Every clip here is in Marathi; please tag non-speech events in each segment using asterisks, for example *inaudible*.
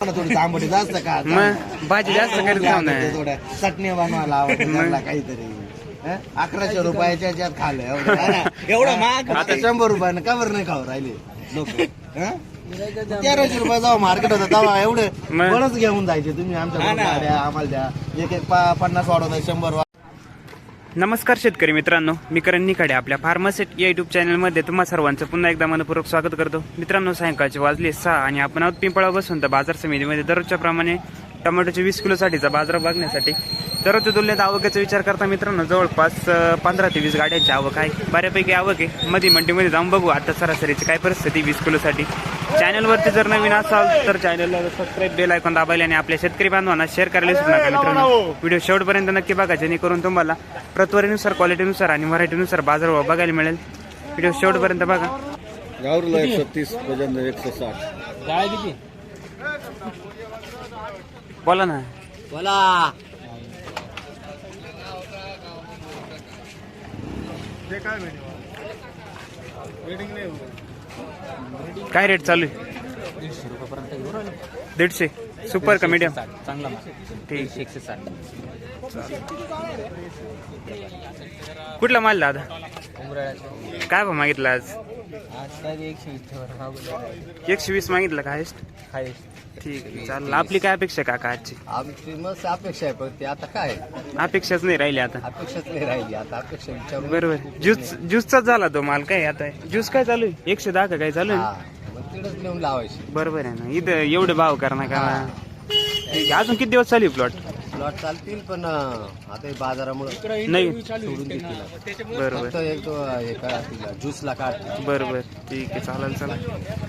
थोडी तांबडी जास्त का? मग भाजी जास्त करीत जाऊ ना थोड्या चटणी बनवायला काहीतरी. हं? अकराशे रुपयाच्या याच्यात खाल्लं एवढं हा ना? एवढं महाग आता शंभर रुपयानं *laughs* का बरं नाही खाऊ राहिले लोक. *laughs* तेराशे रुपये जाऊ मार्केट होतं तेव्हा एवढे मग? बरंच घेऊन जायचे तुम्ही आमच्या द्या आम्हाला द्या. एक एक पा- पन्नास वाढवता शंभर नमस्कार शेतकरी मित्रांनो मी करण निखाडे आपल्या फार्मासेट या युट्यूब चॅनलमध्ये तुम्हा सर्वांचं पुन्हा एकदा मनपूर्वक स्वागत करतो. मित्रांनो सायंकाळचे वाजले सहा आणि आपण आहोत पिंपळा बसून. तर बाजार समितीमध्ये दररोजच्या प्रमाणे टोमॅटोचे वीस किलोसाठीचा बाजार बघण्यासाठी. दररोजच्या तुलनेत आवकेचा विचार करता मित्रांनो जवळपास पंधरा ते वीस गाड्यांची आवक आहे. बऱ्यापैकी आवक आहे. मधी मंडीमध्ये जाऊन बघू. आता सरासरीची काय परिस्थिती? वीस किलोसाठी. चॅनलवरती जर नवीन असाल तर चॅनलला सबस्क्राईब बेल ऐकून दाबायला आणि आपल्या शेतकरी बांधवांना शेअर करायला विसरू नका. मित्रांनो व्हिडिओ शेवटपर्यंत नक्की बघा जेणेकरून तुम्हाला प्रतवारीनुसार क्वालिटीनुसार आणि व्हरायटीनुसार बाजारभाव बघायला मिळेल. व्हिडिओ शेवटपर्यंत बघा. गावरला एकशे तीस एकशे साठ बोला ना. बोला. काय रेट चालू आहे? दीडशे. सुपर का मीडियम चांगला ठीक एकशे साठ कुठला माल दादा? काय भाव मागितला आज? आज काय एकशे वीस ठेवा. एकशे वीस मागितलं का हायस्ट हायस्ट ठीक आहे चालेल. आपली काय अपेक्षा आहे काका आजची? आमची मस्त अपेक्षा आहे पण ते आता काय अपेक्षाच नाही राहिली आता. अपेक्षाच नाही राहिली आता अपेक्षा बरोबर. ज्यूस ज्यूसचाच झाला तो माल काय आता? ज्यूस काय चालू आहे? एकशे दहा का काय चालू आहे? हा, तिकडच लावायची. बरोबर आहे ना. इथं एवढे भाव करणार का? ठीक आहे अजून किती दिवस चालू प्लॉट प्लॉट चालतील पण आता हे बाजारामुळे नाही. सोडून देतील. बरोबर फक्त एक तो हे काढतील ज्यूसला काढतील बरोबर ठीक आहे चालेल चला.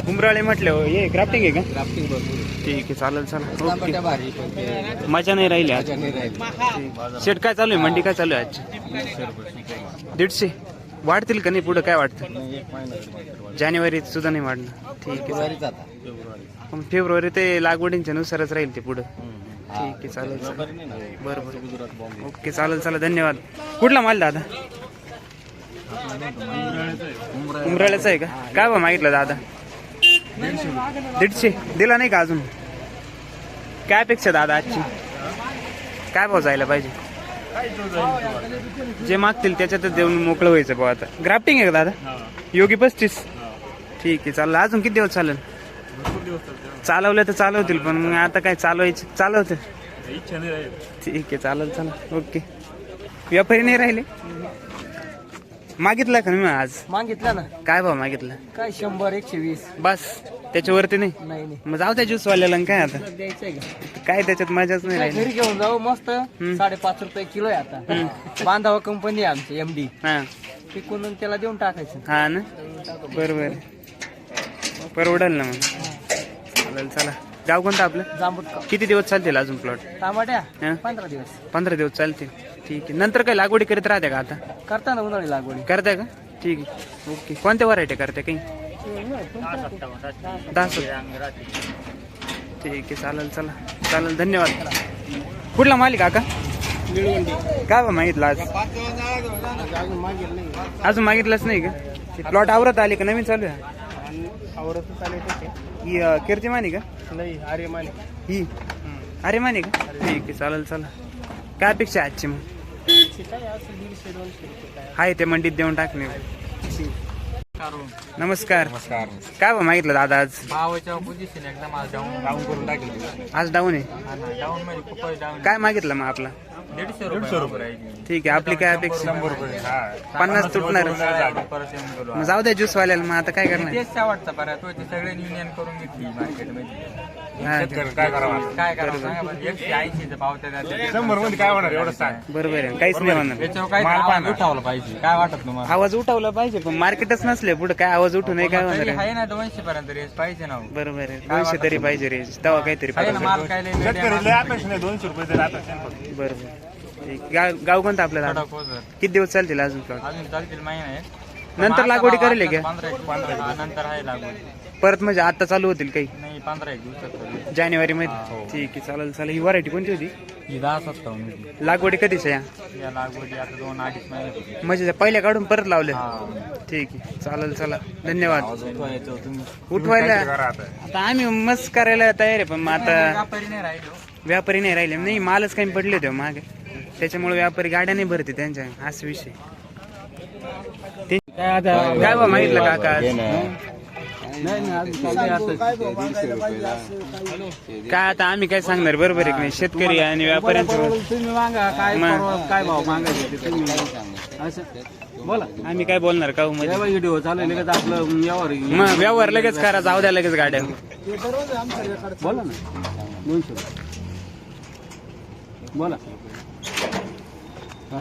उमराळे म्हटले हे क्राफ्टिंग आहे का? क्राफ्टिंग भरपूर आहे. ठीक आहे चालेल चला. ओके. भारी पण ते मजा नाही राहिली आज. मजा नाही राहिली. शेट काय चालू आहे? मंडी काय चालू आहे आजची दीडशे. वाढतील का नाही? पुढे काय वाटतं? जानेवारीत सुद्धा नाही वाढणार. ठीक आहे फेब्रुवारीच आता. मग फेब्रुवारी ते लागवडींच्या नुसारच राहील ते पुढं. ठीक आहे चालेल चालेल. बरं बरं. ओके चालेल चालेल धन्यवाद. कुठला माल दादा? उमराळ्याचा आहे का? काय बा मागितलं दादा? दीडशे. दिला नाही का अजून? काय अपेक्षा दादा आजची? काय भाव जायला पाहिजे? जे मागतील त्याच्यातच देऊन मोकळं व्हायचं भाऊ आता. ग्राफ्टिंग आहे का दादा? योगी पस्तीस. ठीक आहे चालेल. अजून किती दिवस चालेल? चालवलं तर चालवतील पण मग आता काय चालवायचे? चालवते. ठीक आहे चालेल चालेल ओके. व्यापारी नाही राहिले? मागितलं का मी आज? मागितलं ना. काय भाव मागितलं? काय शंभर एकशे वीस. बस. त्याच्यावरती नाही? नाही नाही. मग जाऊ त्या ज्यूस वाल्याला आणि काय आता? द्यायचंय का? काय त्याच्यात मजाच नाही राहिली. घरी घेऊन जाऊ मस्त. साडेपाच रुपये किलो आहे आता. बांधावा कंपनी आहे आमची एमडी हा. पिकून त्याला देऊन टाकायचं. हा ना? बरोबर. परवडेल ना मग. चालेल चला. गाव कोणतं आपलं? जांबूट का किती दिवस चालतील अजून प्लॉट टमाट्या हा? पंधरा दिवस. पंधरा दिवस चालतील. ठीक आहे. नंतर काय लागवडी करीत राहते का आता? करता ना उन्हाळी लागवडी. करताय का? ठीक आहे. ओके. कोणत्या व्हरायटी करते काही? दहा सहा. ठीक आहे चालेल चला. चालेल धन्यवाद. कुठला मालिक काका काय बा मागितलं आज? अजून मागितलंच नाही का? प्लॉट आवरत आले का? नवीन चालू आहे? ही अं, कीर्तिमानी का? नाही अरे माने. ही. अरे माने का? ठीक आहे चालेल चला. काय अपेक्षा आहे आजची मग? काय असं दीडशे दोनशे रुपये काय? आहे ते मंडीत देऊन टाकणे नमस्कार काय बा मागितलं दादा आज? भावाच्या पोझिशन एकदम आज डाऊन डाऊन करून टाकली. आज डाऊन आहे. डाऊन मध्ये खूपच डाऊन काय मागितलं मग आपला? दीडशे रुपये ठीक आहे आपली काय अपेक्षा? पन्नास तुटणार. मग जाऊ द्या ज्यूस वाल्याला मग आता काय करणार? तेच शेवटचा पर्याय तो ते सगळे युनियन करून घेतली मार्केटमध्ये हा, काय करावं काय करावं? सांगा बरं. एकशे ऐंशीचा भाव त्या शंभरमध्ये काय होणार? एवढं सांग. बरोबर आहे. काहीच नाही होणार. त्याच्यावर काय आवाज उठावला पाहिजे. काय वाटत तुम्हाला? आवाज उठवला पाहिजे पण मार्केटच नसले पुढे काय आवाज उठू नये काय होणार तरी आहे? आहे ना दोनशे पर्यंत रेस पाहिजे ना हो. बरोबर आहे. दोनशे तरी पाहिजे रे तेव्हा काहीतरी आहे ना पाहिजे. माल काय लय medium असतो. बरोबर गाव गाव कोणतं आपल्याला? खडक. किती दिवस चालतील अजून प्लॉट अजून चालतील महिना. आहे नंतर लागवडी करेल का पंधरा एक पंधरा हा, नंतर आहे लागवड. परत म्हणजे आता चालू होतील काही? नाही पंधरा एक दिवसात करू. जानेवारी मध्ये? ठीक आहे चालेल चालेल. ही व्हरायटी कोणती होती? ही दहा सत्तावन्न होती. लागवडी कधीच या? या लागवडी आता दोन अडीच महिने म्हणजे त्या पहिल्या काढून परत लावले हा. ठीक आहे चालेल चला. धन्यवाद. तुम्ही उठवायला आता? आम्ही मस्त करायला तयार आहे पण मग आता व्यापारी नाही राहिलो. व्यापारी नाही राहिले. नाही मालच काही पडले होते मागे. त्याच्यामुळे व्यापारी गाड्या नाही भरते त्यांच्या. हाच विषय ते- काय बा मागितलं काका आज? काय आता आम्ही काय सांगणार बरोबर आहे की नाही? शेतकरी आणि व्यापाऱ्यांचं तुम्ही मागा. काय मग. परवा- काय भाव मागायचे ते तुम्ही असं. बोला. आम्ही काय बोलणार का मध्ये जेव्हा व्हिडिओ चालू आहे, लगेच आपलं व्यवहार मग व्यवहार लगेच करा जाऊ द्या लगेच गाड्या. बोला ना. दोनशे रुपये. बोला. हा.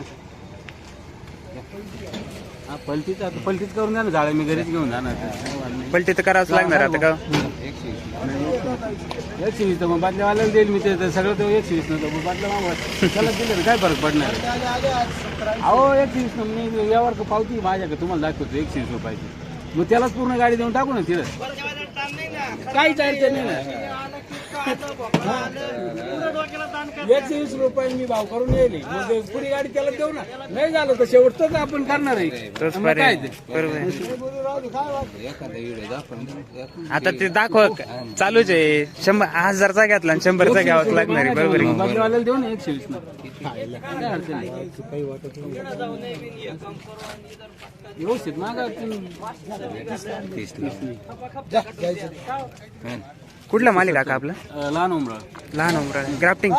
हा, पलटीच आता पलटीच करून द्या ना झाडं मी घरीच घेऊन जाणार. पलटी तर करावंच लागणार आता का? एकशे वीस तर मग बाटल्यावाल्याला देईल मी ते ते सगळं तो एकशे वीस नव्हतं मग बाटल्या मागवा. त्याला दिलं तर काय फरक पडणार? अहो एकशे वीस मी व्यवहार पावती माझ्याकडे तुम्हाला दाखवतो एकशे वीस रुपयाची. मग त्यालाच पूर्ण गाडी देऊन टाकू ना तिथं. काहीच अडचण नाही ना. एकशे वीस रुपये मी भाव करून येईल. मग ते पुरी गाडी त्याला देऊ ना. नाही झालं तर शेवटच आपण करणार आहे. तोच मग काय पर्याय ते? बरोबर आहे. आता ते दाखव. चालूच आहे. शंभर हजारचा घेतला आणि शंभरचा घ्यावाच लागणार आहे. बरोबर आहे. देऊ ना एकशे वीस काय अडचण नाही. व्यवस्थित कुठला मालिक काका आपला? लहान उमरा. लहान उमरा. ग्राफ्टिंग?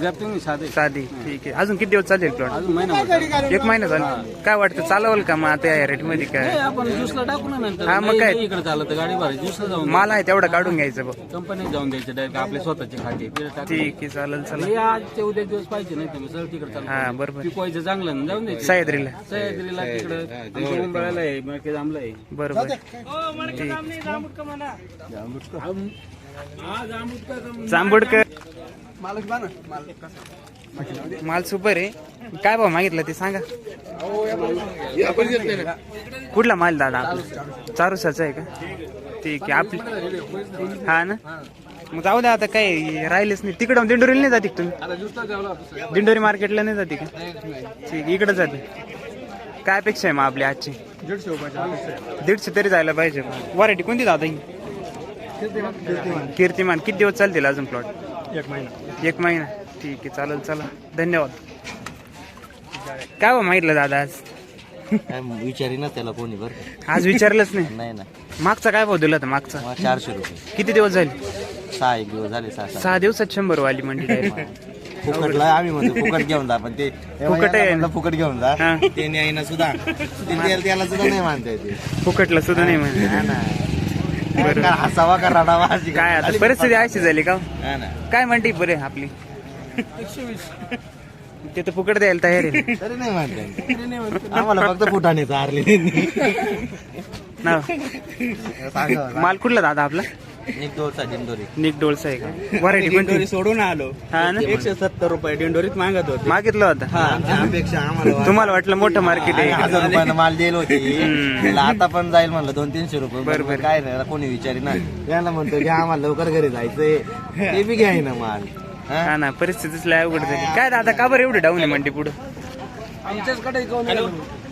ग्राफ्टिंग साधे. साधी. ठीक आहे. अजून किती दिवस चालेल प्लॉट अजून महिना एक महिना झाला. काय वाटतं चालवल का मग आता या रेटमध्ये काय आपण ज्यूसला टाकू ना नंतर. हा, मग काय? नाही इकडे चालत गाडी भरायची ज्यूसला जाऊन मला आहे तेवढं काढून घ्यायचं बघ. कंपनीत जाऊन द्यायचे डायरेक्ट आपले स्वतःचे खाते. तिकडे टाकू ठीक आहे चालेल चला हे आजचे उद्या दिवस पाहिजे नाही तुम्ही. सर तिकडे चालू हा बरोबर. पिकवायचं चांगलं ना. जाऊन द्यायचं. सह्याद्रीला. सह्याद्रीला तिकडं. आमच्या उंबराला आहे. मग जांभळं आहे. बरोबर. ठीक. काय कमी? जांभूडकर. माल सुपर आहे. काय भाव मागितलं ते सांगा. कुठला माल दादा आपला? चारुसाचा आहे का? ठीक आहे आपली हा ना? मग जाऊ द्या आता काय राहिलेच नाही. तिकडं दिंडोरीला नाही जाते तुम्ही? दिंडोरी मार्केटला नाही जाते का? ठीक इकडे जाते. काय अपेक्षा आहे मग आपली आजची? दीडशे तरी जायला पाहिजे. वरायटी कोणती दादा ही? कीर्तिमान. किती दिवस चालतील अजून प्लॉट एक महिना. एक महिना. ठीक आहे चालेल चला. धन्यवाद. काय बा मागितलं दादा आज? काय विचारीनच त्याला कोणी बरं आज विचारलंच नाही? नाही ना. मागचा काय भाव दिला होता मागचा? मग चारशे रुपये. किती दिवस झाले? सहा एक दिवस झाले सहा सहा. सहा दिवसात शंभर वाली मंडी direct. *laughs* फुकटला आम्ही म्हणतो फुकट घेऊन जा पण ते फुकट आहे. म्हणलं फुकट घेऊन जा. हा. ते ना सुद्धा. ते त्याला- त्याला सुद्धा नाही मानता येते. फुकटला सुद्धा नाही म्हणजे हा ना. काय हसावा का रडावा अशी काय आता परिस्थिती अशी झाली का? हा ना. काय म्हणते बरे आपली? ते तर फुकट द्यायला तयार आहे तरी नाही मानता येत. आम्हाला फक्त फुटाने चारले त्यांनी ना सांगा माल कुठला दादा आपला? दोनचा दिंडोरी. निक डोलसा आहे का? व्हरायटी कोणती? सोडून आलो. हा ना? एकशे सत्तर रुपये दिंडोरीत मागत होते. मागितलं होतं? आम्हाला. तुम्हाला वाटलं मोठं मार्केट आहे. हजार रुपयानं माल दिल होती. आता पण जाईल म्हणलं दोन तीनशे रुपये. बरोबर. बरोबर काय नाही कोणी विचारी ना त्याला म्हणतो की आम्हाला लवकर घरी जायचंय. ते बी घ्याय ना माल. हा? हा ना परिस्थितीच लय अवघड झाली. काय दादा का बरं एवढं डाऊन आहे मंडी पुढं? आमच्याचकडे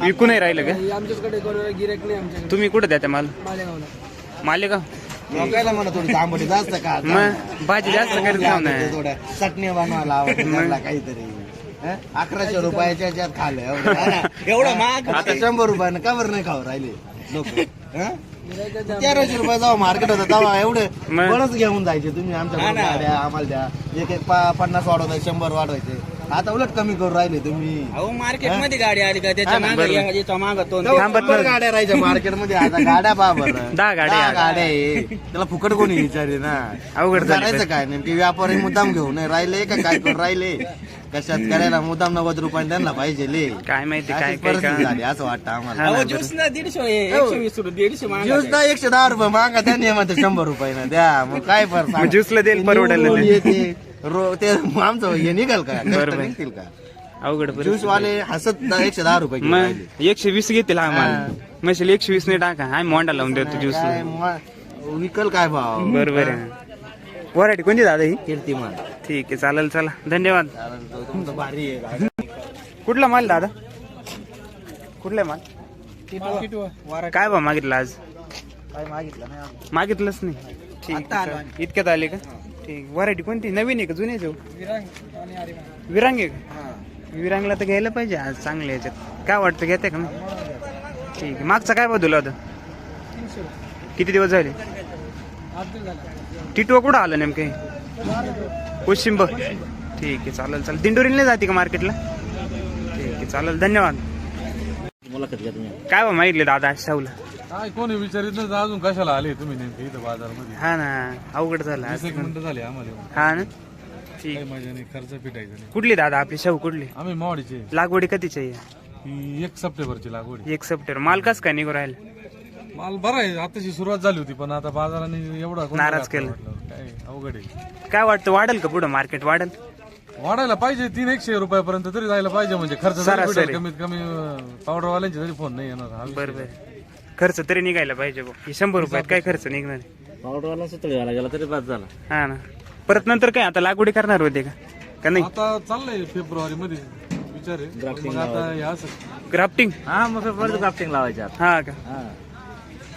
विकू नाही राहिलं का? आमच्याचकडे गिरेक नाही आमच्याकडे. तुम्ही कुठं द्या माल? मालेगावला. मालेगाव? म्हणा थोडी तांबडी जास्त का? मग भाजी जास्त करीत जाऊ ना थोड्या चटणी बनवायला आवडते त्याला काहीतरी. हं? अकराशे रुपयाच्या याच्यात खाल्लं एवढं हा. महाग आता शंभर रुपयानं का बरं नाही खाऊ राहिले लोक. तेराशे रुपये जाऊ मार्केट होतं तेव्हा एवढे मग? बरंच घेऊन जायचे तुम्ही आमच्या द्या आम्हाला द्या. एक एक पा- पन्नास वाढवायचे शंभर वाढवायचे. आता उलट कमी करून राहिले तुम्ही. अहो मार्केटमध्ये गाडी आली का? त्याच्या हा ना, मागे. या- याच्या मागं दोन तेव्हा थांबत शंभर नव्हते. गाड्या राहायच्या मार्केटमध्ये? आता गाड्या पहा बरं. *laughs* दहा गाड्या. गाड्या आहे त्याला फुकट कोणी विचारे ना? अवघड झालं करायचं काय नेमके? व्यापारी मुद्दाम घेऊन नाही राहिले का काय करून राहिले? कशात करायला मुद्दाम नव्वद रुपये त्यांना पाहिजे ले. काय माहिती काय अशी काय परिस्थिती काय. झाली असं वाटतं आम्हाला. हा ना, ज्यूस ना दीडशे एकशे वीस रुपये दीडशे मागा ज्यूस ना एकशे दहा रुपये मागा त्यांनी म्हणते शंभर रुपयानं द्या. मग काय फरक ज्यूसला देईल परवडेल ते. येते. रो- ते आमचं हे निघाल का? बरोबर. निघतील का? अवघड ज्यूस परिस्थिती. वाले हसत द- एकशे दहा रुपये राहिले. मग एकशे वीस घेतील हा माल. म्हणजे एकशे वीस नाही टाका हा मोंडा लावून देतो ज्यूस. काय विकल काय भाव? बरोबर आहे. व्हरायटी कोणती दादा ही? कीर्तिमान ठीक आहे चालेल चला. धन्यवाद. तुमचं भारी आहे कुठला माल दादा? कुठला माल? काय बा मागितलं आज? काय मागितलं नाही आपण. मागितलंच नाही. ठीक आहे. इतक्यात आले का? ठीक व्हरायटी कोणती? नवीन आहे का? जुने जाऊ विरांग आहे का? हा. विरांगला तर घ्यायला पाहिजे आज चांगल्या याच्यात. काय वाटतं? घेते का ठीक आहे. मागचा काय बदलला होता? किती दिवस झाले? टिटवा कुठं आलं नेमके कोशिंब ठीक आहे चालेल चालेल. दिंडोरीला नाही जाते का मार्केटला? ठीक आहे चालेल. धन्यवाद. काय बा मागितले दादा आज शाहूला काय कोणी विचारित नाही अजून कशाला आले तुम्ही नेमके इथं बाजारमध्ये? हा ना अवघड झालं. वीस एक मिनिटं झाली आम्हाला येऊन. हा ना? ठीक. मजा नाही खर्च पिटायचा नाही. कुठली दादा आपली शाहू कुठली? आम्ही मावडीचे लागवडी कधीची आहे? ही एक सप्टेंबरची लागवड. एक सप्टेंबर. माल कस काय निघू राहिला? माल बरं आहे आताची सुरुवात झाली होती पण आता बाजाराने एवढा कोणी नाराज केलं. म्हटलं. काय अवघड आहे. काय वाटतं वाढेल का पुढं मार्केट वाढेल? वाढायला पाहिजे तीन एकशे रुपयापर्यंत तरी जायला पाहिजे म्हणजे खर्च जरी सरासरी. भेटेल, कमीत कमी पावडरवाल्यांचे तरी फोन नाही येणार. हा विषय. बरोबर खर्च तरी निघायला पाहिजे. हे शंभर रुपयात काय खर्च निघणार? आहे? पावडरवाला सुद्धा घ्यायला गेला तरी बाद झाला. हा ना. परत नंतर काय आता लागवडी करणार होते का? का नाही? आता चाललंय फेब्रुवारी मध्ये विचार आहे. मग आता हे असं. ग्राफ्टिंग हा मग परत ग्राफ्टिंग लावायच्या हा का? हा.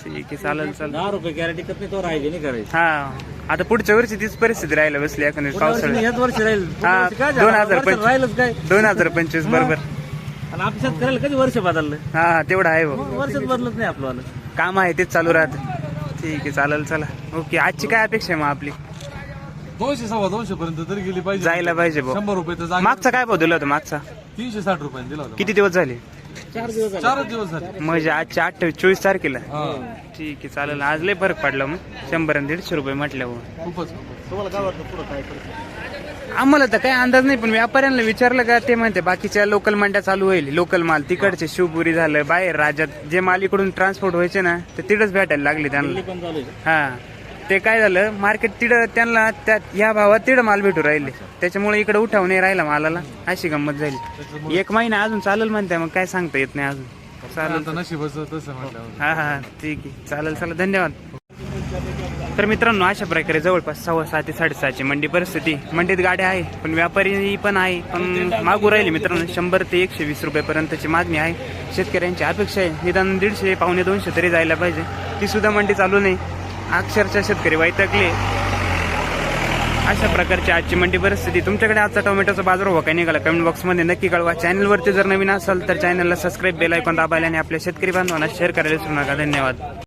ठीक आहे चालेल चालेल. दहा रुपये गॅरंटी करत नाही तो राहायची नाही करायची. हा. आता पुढच्या वर्षी तीच परिस्थिती राहायला बसली एखाद्या पावसाळ्यात. याच वर्षी राहील. हा काय दोन हजार पंचवीस. राहिलंच काय? दोन हजार पंचवीस बरोबर. आणि आपल्या शेतकऱ्याला कधी वर्ष बदललं? हा हा तेवढं आहे भाऊ. वर्षच बदलत नाही आपलं काम आहे तेच चालू राहतं. ठीक आहे चालेल चला. ओके आजची काय अपेक्षा आहे मग आपली? दोनशे सव्वा दोनशे पर्यंत तरी गेली पाहिजे. जायला पाहिजे भाऊ. शंभर रुपये तर जागे मागचा काय भाव दिला होता? मागचा? तीनशे साठ रुपयाने दिला होता. किती दिवस झाले? चार दिवस झाले. चारच दिवस झाले. म्हणजे आजच्या अठ्ठावीस चोवीस तारखेला? हा. ठीक आहे चालेल. आज लय फरक पडला मग. शंभर आणि दीडशे रुपये म्हटल्यावर. खूपच. खूपच. तुम्हाला काय वाटतं पुढं काय करतो आम्हाला तर काही अंदाज नाही पण व्यापाऱ्यांना विचारलं का ते म्हणते बाकीच्या लोकल मंड्या चालू होईल. लोकल माल तिकडचे शिवपुरी झालं बाहेर राज्यात जे माल इकडून ट्रान्सपोर्ट व्हायचे ना ते तिथंच भेटायला लागले त्यांना. हा. ते काय झालं मार्केट तिथं त्यांना त्या या भावात तिथं माल भेटू राहिले. त्याच्यामुळे इकडे उठाव नाही राहिला मालाला. अशी गंमत झाली. एक महिना अजून चालेल म्हणते मग काय सांगता येत नाही अजून. चालेल हा हा. ठीक आहे. चालेल चालेल. धन्यवाद. तर मित्रांनो अशा प्रकारे जवळपास सव्वा सहा ते साडेसहाची मंडी परिस्थिती. मंडीत गाड्या आहे पण व्यापारी पण आहे पण मागू राहिली मित्रांनो शंभर ते एकशे वीस रुपयेपर्यंतची मागणी आहे. शेतकऱ्यांची अपेक्षा आहे निदान दीडशे पावणे दोनशे तरी जायला पाहिजे. ती सुद्धा मंडी चालू नाही. अक्षरशः शेतकरी वैतकले अशा प्रकारची आजची मंडी परिस्थिती. तुमच्याकडे आजचा टोमॅटोचा बाजार हो काय निघाला? कमेंट बॉक्समध्ये नक्की कळवा. चॅनलवरती जर नवीन असाल तर चॅनलला सबस्क्राईब बेल ऐकून दाबायला आणि आपल्या शेतकरी बांधवांना शेअर करायला विसरू नका. धन्यवाद.